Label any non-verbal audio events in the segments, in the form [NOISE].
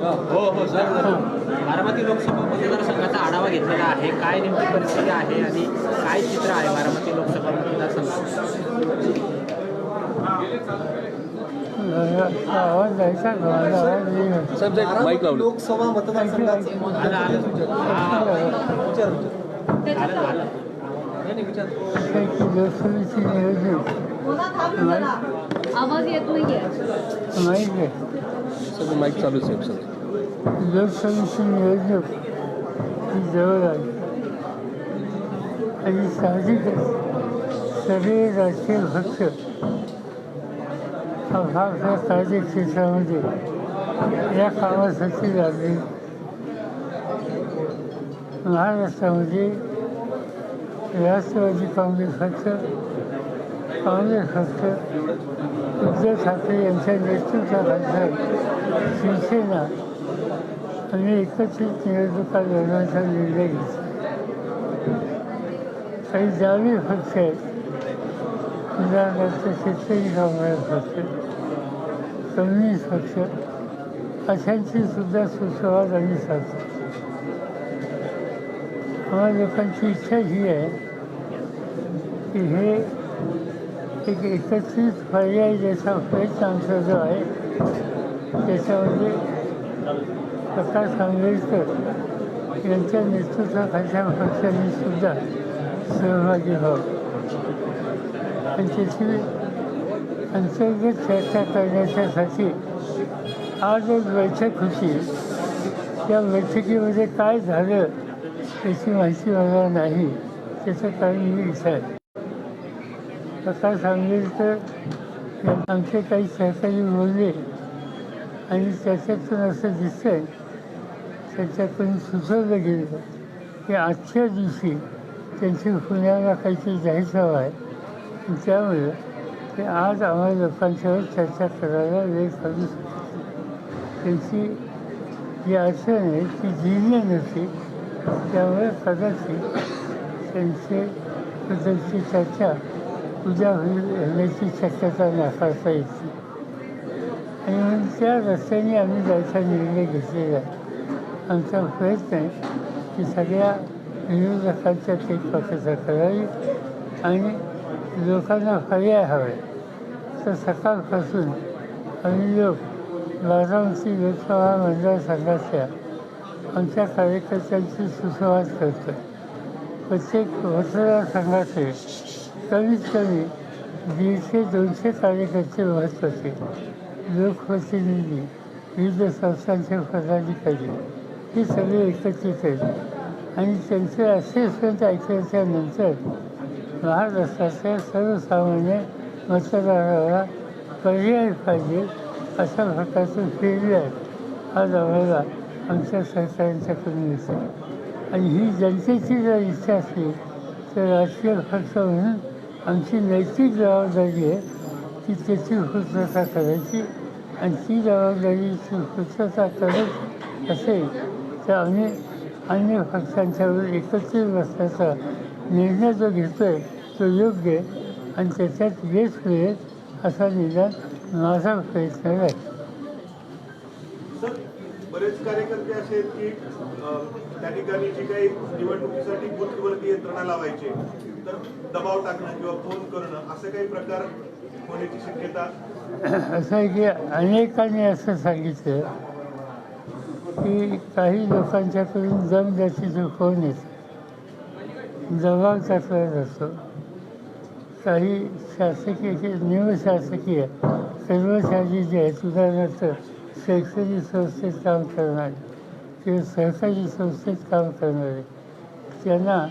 हो हो सर बारामती लोकसभा मतदारसंघाचा आढावा घेतलेला आहे. काय नेमकी परिस्थिती आहे आणि काय चित्र आहे बारामती लोकसभा मतदारसंघात? लोकसभा मतदारसंघाचं नाही नाही आवाज येत नाहीये. माहीत आहे सगळं माईक चालू आहे सर लोकसभेची निवडणूक ही जवळ आली आणि साहजिकच सगळे राजकीय पक्ष आपापल्या कार्यक्षेत्रामध्ये या कामासाठी लागले. महाराष्ट्रामध्ये राष्ट्रवादी काँग्रेस पक्ष काँग्रेस पक्ष उद्धव ठाकरे यांच्या नेतृत्वाखाली शिवसेना. आणि एकत्रित निवडणुका लढवण्याचा निर्णय घेतला. काही डावे पक्ष आहेत उदाहरणार्थ शेतकरी कामगार पक्ष कम्युनिस्ट पक्ष अशांची सुद्धा सुसंवाद आम्ही साधतो आम्हा लोकांची इच्छा ही आहे की हे एक एकत्रित पर्याय ज्याचा प्रयत्न आमचा जो आहे त्याच्यामध्ये प्रकाश आंबेडकर यांच्या नेतृत्वाखालच्या पक्षांनी सुद्धा सहभागी व्हावं. आणि त्याची अंतर्गत चर्चा करण्याच्यासाठी आज एक बैठक होती. त्या बैठकीमध्ये काय झालं त्याची माहिती मला नाही त्याचं कारण मी विचार. आहे तसा सांगेल तर आमचे काही सहकारी बोलले. आणि त्याच्यातून असं दिसतंय त्याच्यातून सुचवलं गेलं की आजच्या दिवशी त्यांची पुण्याला काहीतरी जाहीर सभा आहे. त्यामुळे ते आज आम्हाला लोकांच्यावर चर्चा करायला वेळ काढू शकतो त्यांची जी अडचण आहे ती जिल्हे नव्हती. त्यामुळे कदाचित त्यांचे बद्दलची चर्चा पूजा होईल होण्याची शक्यता नाकारता येते आणि म्हणून त्या रस्त्याने आम्ही जायचा निर्णय घेतलेला आहे. आमचा प्रयत्न आहे की सगळ्या विरोधकांच्या तेजपाकता करावी आणि लोकांना पर्याय हवे. तर सकाळपासून आम्ही लोक बारामती लोकसभा मतदारसंघाच्या आमच्या कार्यकर्त्यांची सुसंवाद करतो प्रत्येक मतदारसंघाचे कमीत कमी दीडशे दोनशे कार्यकर्ते महत्त्वाचे लोकप्रतिनिधी विविध संस्थांचे पदाधिकारी. हे सगळे एकत्रित आहेत. आणि त्यांचे असेसमेंट ऐकल्याच्यानंतर महाराष्ट्राच्या सर्वसामान्य मतदाराला पर्याय पाहिजे अशा प्रकारचं फीडबॅक हा आम्हाला आमच्या सरकारांच्याकडून मिळतो आणि ही जनतेची जर इच्छा असली तर राजकीय पक्ष म्हणून आमची नैतिक जबाबदारी आहे. की त्याची पूर्तता करायची आणि ती जबाबदारीची पूर्तता करत असेल तर आम्ही अन्य पक्षांच्यावर एकत्रित बसण्याचा निर्णय जो घेतो आहे तो योग्य आणि त्याच्यात यश मिळेल असा निदान माझा प्रयत्न आहे. बरेच कार्यकर्ते असे आहेत की त्या ठिकाणी जी काही निवडणुकीसाठी बूथवरती यंत्रणा लावायची तर दबाव टाकणं किंवा फोन करणं असे काही प्रकार होण्याची शक्यता असं आहे की अनेकांनी असं सांगितलं की काही लोकांच्याकडून दमदाटीचा दुखवून येते दबाव टाकला जातो काही शासकीय निमशासकीय कर्मचारी जे आहेत उदाहरणार्थ शैक्षणिक संस्थेत काम करणारे किंवा सहकारी संस्थेत काम करणारे त्यांना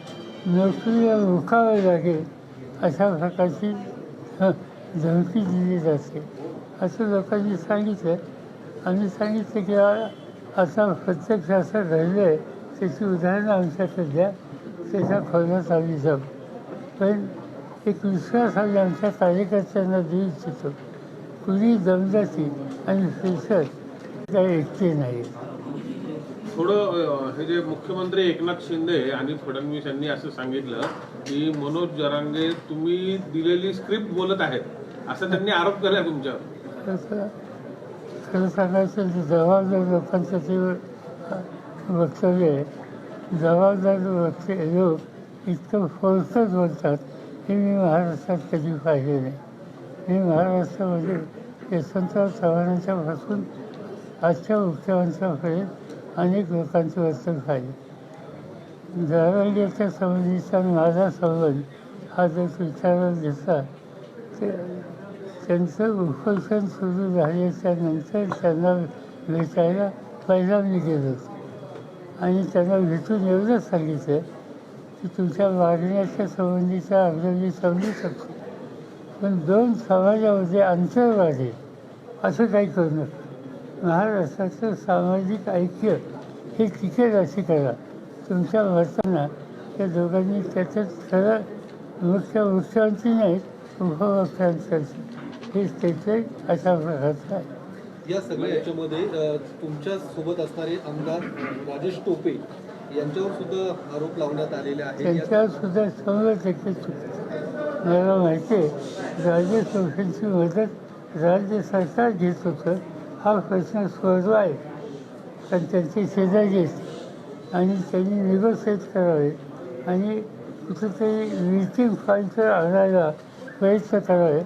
नोकरीला मुकावे लागेल अशा प्रकारची धमकी दिली जाते. असं लोकांनी सांगितलं. आम्ही सांगितलं की आता प्रत्यक्ष असं घडलं आहे त्याची उदाहरणं आमच्याकडे द्या त्याच्या खोलात आम्ही जाऊ. पण एक विश्वास आम्ही आमच्या कार्यकर्त्यांना देऊ इच्छितो. कुणी दमदाटी आणि फ्रेशर काही ऐकते नाही थोडं हे जे मुख्यमंत्री एकनाथ शिंदे आणि फडणवीस यांनी असं सांगितलं की मनोज जरांगे तुम्ही दिलेली स्क्रिप्ट बोलत आहेत. असं त्यांनी आरोप केला तुमच्यावर. तसं खरं सांगायचं जबाबदार लोकांचं ते वक्तव्य आहे जबाबदार वक्ते लोक इतकं फोर्सच बोलतात हे मी महाराष्ट्रात कधी पाहिले नाही. मी महाराष्ट्रामध्ये यशवंतराव चव्हाणांच्या पासून आजच्या मुख्यमंत्र्यांपर्यंत अनेक लोकांचे वर्तन पाहिले दरवाज्याच्या संबंधीचा माझा संबंध हा जर विचारात घेतला ते त्यांचं उपोषण सुरू झाल्याच्यानंतर त्यांना भेटायला पहिला मी गेलो आणि त्यांना भेटून एवढंच सांगितलं की तुमच्या मागण्याच्या संबंधीचा अर्ज मी समजू शकतो. पण दोन समाजामध्ये अंतर वाढेल. असं काही करू नका. महाराष्ट्राचं सामाजिक ऐक्य हे टिकेल अशी करा. तुमच्या वर्तना त्या दोघांनी त्याच्यात खरं मुख्य मुख्यमंत्री नाहीत उपमुख्यमंत्र्यांचं हे स्टेटमेंट अशा प्रकारचं आहे. या सगळ्या याच्यामध्ये तुमच्यासोबत असणारे आमदार राजेश टोपे यांच्यावर सुद्धा आरोप लावण्यात आलेले आहेत. त्यांच्यावर सुद्धा शंभर टक्के चुकीचं मला माहिती आहे राज्य संस्थांची मदत राज्य सरकार घेत होतं. हा प्रश्न सोडवा आहे पण त्यांचे शेजारी आणि त्यांनी निगोशिएट करावे. आणि कुठेतरी मीटिंग पॉईंटवर आणायला प्रयत्न करावे.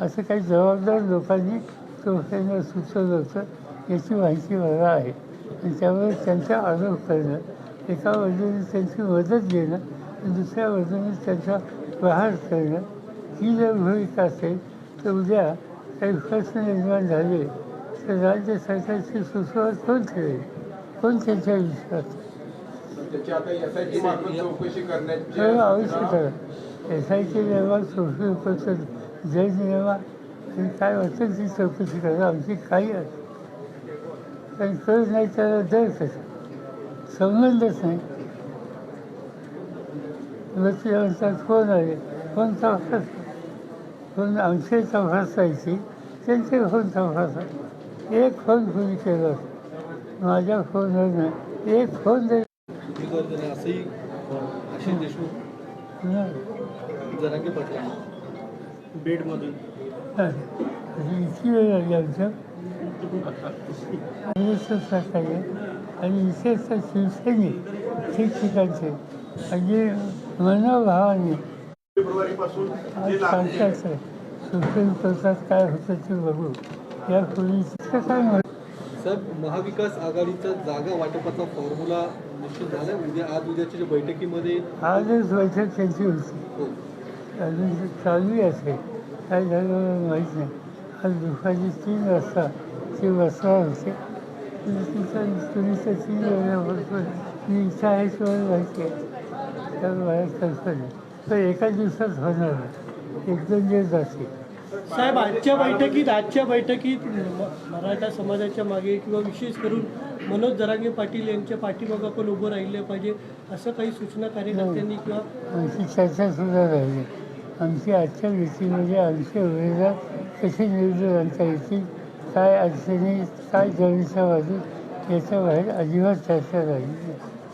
असं काही जबाबदार लोकांनी टोपेंना सुचवलं होतं याची माहिती मला आहे. आणि त्यामुळे त्यांचा आरोप करणं एका बाजूने त्यांची मदत घेणं आणि दुसऱ्या बाजूने त्यांचा प्रहार करणं ही जर भूमिका असेल तर उद्या काही प्रश्न निर्माण झाले. तर राज्य सरकारची सुसुवात कोण ठेवेल? कोण त्यांच्या विश्वास सगळं आवश्यक आहे. एस आय टी नेमा सुप्रीम कोर्टचं जज नेमा आणि काय वाटेल ती चौकशी करा. आमची काही असते काही कळत नाही त्याला दर कसं संबंधच नाही. व्यक्ती म्हणतात कोण आहे? कोण तपास कोण आमचे तपासायची? त्यांचे फोन तपासा एक फोन कोणी केला. माझ्या फोनवर नाही. एक फोन दे. उमेदवार जण असंही अ, आशिष देशमुख नाही जरांगे पाटील बीडमधून अशी इतकी वेळ लागली. आमच्या आणि विशेषतः शिवसैनिक ठिकठिकाणचे आणि मनोभावाने आज सांगताच सुप्रीम कोर्टात काय होतं ते बघू. यापूर्वी इतकं काय म्हणत साहेब महाविकास आघाडीचा जागा वाटपाचा फॉर्म्युला निश्चित झाला उद्या आज उद्याच्या ज्या बैठकीमध्ये आजच बैठक त्यांची होती. हो, अजून ते चालू असेल काय झालं मला माहीत नाही. आज दुपारी तीन वाजता ते बसणार होते. तीन मी आहे माहिती आहे. तर मला कल्पना एका दिवसात होणार. एक दोन दिवस जातील साहेब आजच्या बैठकीत आजच्या बैठकीत मराठा समाजाच्या मागे किंवा विशेष करून मनोज जरांगे पाटील यांच्या पाठीमागं पण उभं राहिले पाहिजे असं काही सूचना कार्यकर्त्यांनी किंवा आमची चर्चासुद्धा राहिली आमची आजच्या मीटिंगमध्ये आमचे उमेदवार कसे निवडून आणता येतील काय अडचणी काय जवळच्या बाजू याच्या बाहेर अजिबात चर्चा नाही.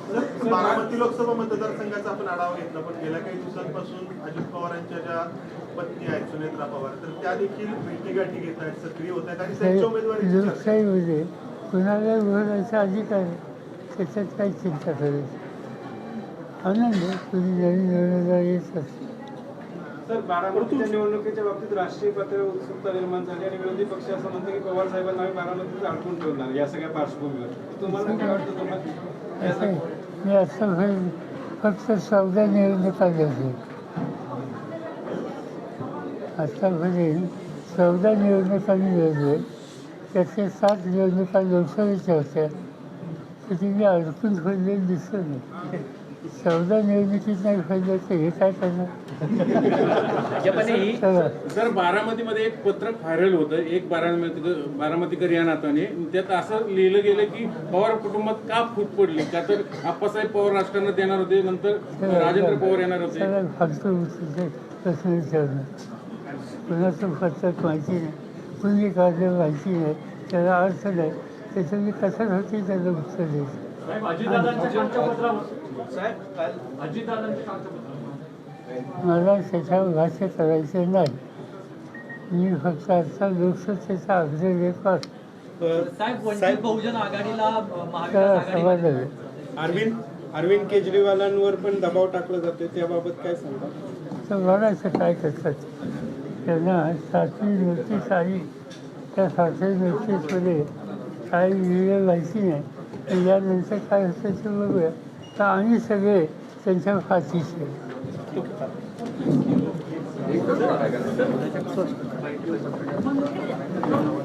बारामती लोकसभा मतदारसंघाचा आपण आढावा घेतला पण गेल्या काही दिवसांपासून अजित पवारांच्या ज्या पत्नी आहेत सुनेत्रा पवार तर त्या देखील भेटीगाठी घेत आहेत सक्रिय होत आहेत आणि त्यांच्या चर्चा. लोकशाहीमध्ये कुणाला बोलायचा अधिकार आहे त्याच्यात काही चिंता करायची आनंद कुणी नवीन उमेदवार येत असते. सर बारामतीच्या निवडणुकीच्या बाबतीत राष्ट्रीय पातळीवर उत्सुकता निर्माण झाली आणि विरोधी पक्ष असं म्हणतो की पवार साहेबांना आम्ही बारामतीत अडकून ठेवणार या सगळ्या पार्श्वभूमीवर. तुम्हाला काय वाटतं तुम्हाला. मी आत्तापर्यंत फक्त चौदा निवडणुका लढले आत्तापर्यंत चौदा निवडणुका मी लढले त्यातल्या सात निवडणुका लोकसभेच्या होत्या तर ती मी अडकून ठेवलेली दिसत नाही चौदा निवडणुकीत नाही फडलं तर हे काय करणार [LAUGHS] सर बारामतीमध्ये एक पत्रक व्हायरल होतं एक बारामती बारामतीकर या नात्याने त्यात असं लिहिलं गेलं की पवार कुटुंबात का फूट पडली? का तर आप्पासाहेब पवार राष्ट्रांना देणार होते नंतर राजेंद्र पवार येणार होते? प्रश्न विचारणं कुणाचं पत्रक माहिती नाही कुणी काढलं माहिती नाही त्याला अर्थ नाही त्याच्यामध्ये कथन होती त्याला उत्तर द्यायचं मला त्याच्यावर भाष्य करायचे नाही. मी फक्त आता लोकसत्तेचा अग्रलेखक साहेब वंचित बहुजन आघाडीला त्याला अरविंद अरविंद केजरीवालांवर पण दबाव टाकला जाते त्याबाबत काय सांगा? तर बघायचं काय करतात? त्यांना सातवी नोटीस आली त्या सातवी नोटीसमध्ये काय लिहिलं माहिती नाही. पण यानंतर काय होतं ते बघूया. तर आम्ही सगळे त्यांच्या फाशीचे. Thank you.